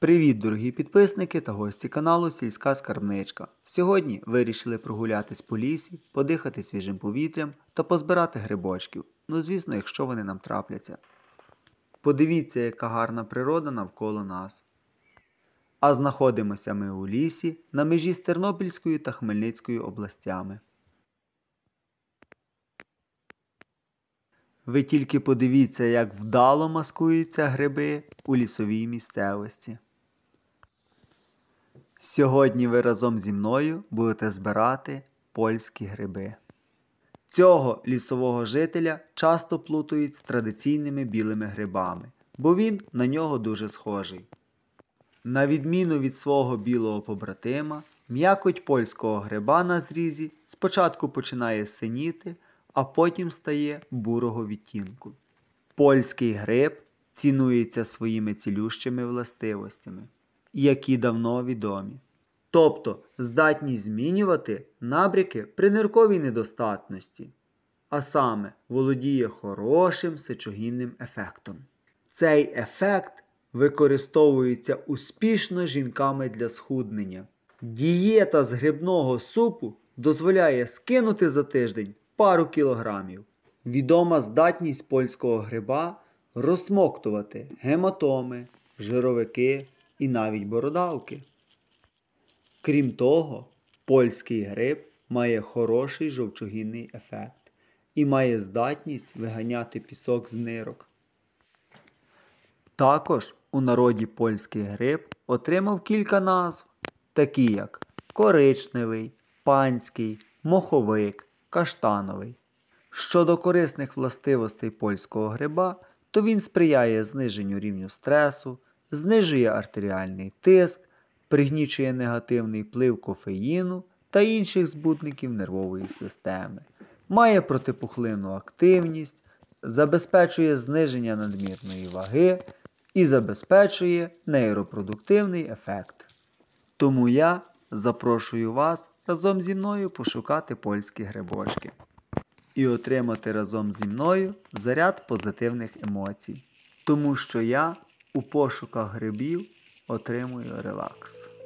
Привіт, дорогі підписники та гості каналу Сільська Скарбничка. Сьогодні вирішили прогулятись по лісі, подихати свіжим повітрям та позбирати грибочків. Ну, звісно, якщо вони нам трапляться. Подивіться, яка гарна природа навколо нас. А знаходимося ми у лісі на межі з Тернопільською та Хмельницькою областями. Ви тільки подивіться, як вдало маскуються гриби у лісовій місцевості. Сьогодні ви разом зі мною будете збирати польські гриби. Цього лісового жителя часто плутають з традиційними білими грибами, бо він на нього дуже схожий. На відміну від свого білого побратима, м'якоть польського гриба на зрізі спочатку починає синіти, а потім стає бурого відтінку. Польський гриб цінується своїми цілющими властивостями, які давно відомі. Тобто здатність змінювати набряки при нирковій недостатності, а саме володіє хорошим сечогінним ефектом. Цей ефект використовується успішно жінками для схуднення. Дієта з грибного супу дозволяє скинути за тиждень пару кілограмів. Відома здатність польського гриба розсмоктувати гематоми, жировики і навіть бородавки. Крім того, польський гриб має хороший жовчогінний ефект і має здатність виганяти пісок з нирок. Також у народі польський гриб отримав кілька назв, такі як коричневий, панський, моховик, каштановий. Щодо корисних властивостей польського гриба, то він сприяє зниженню рівню стресу, знижує артеріальний тиск, пригнічує негативний вплив кофеїну та інших збутників нервової системи, має протипухлинну активність, забезпечує зниження надмірної ваги і забезпечує нейропродуктивний ефект. Тому я запрошую вас разом зі мною пошукати польські грибочки і отримати разом зі мною заряд позитивних емоцій. Тому що я у пошуках грибів отримую релакс.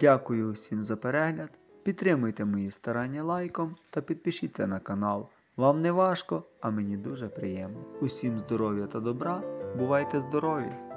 Дякую усім за перегляд. Підтримуйте мої старання лайком та підпишіться на канал. Вам не важко, а мені дуже приємно. Усім здоров'я та добра. Бувайте здорові!